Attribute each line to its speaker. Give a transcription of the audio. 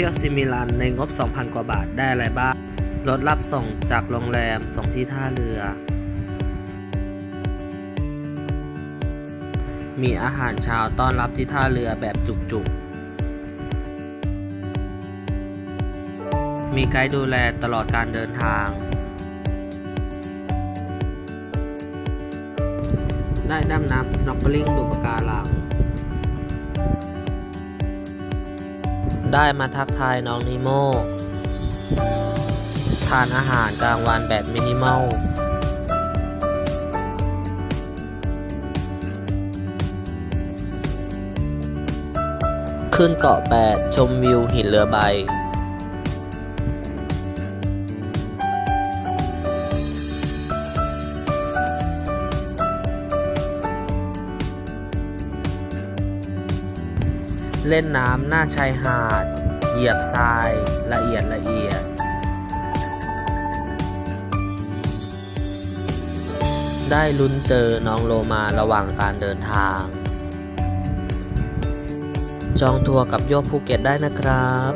Speaker 1: ที่ยวซิมิลันในงบ 2,000 กว่าบาทได้อะไรบ้าง รถรับส่งจากโรงแรมส่งที่ท่าเรือ มีอาหารเช้าต้อนรับที่ท่าเรือแบบจุกๆ มีไกด์ดูแลตลอดการเดินทาง ได้ดำน้ำสโนว์ l ลิงดูปะการัง ได้มาทักทายน้องนิโมทานอาหารกลางวันแบบมินิมอลขึ้นเกาะ 8 ชมวิวหินเรือใบ เล่นน้ำหน้าชายหาด เหยียบทรายละเอียดละเอียด ได้ลุ้นเจอน้องโลมาระหว่างการเดินทาง จองทัวร์กับโยกภูเก็ตได้นะครับ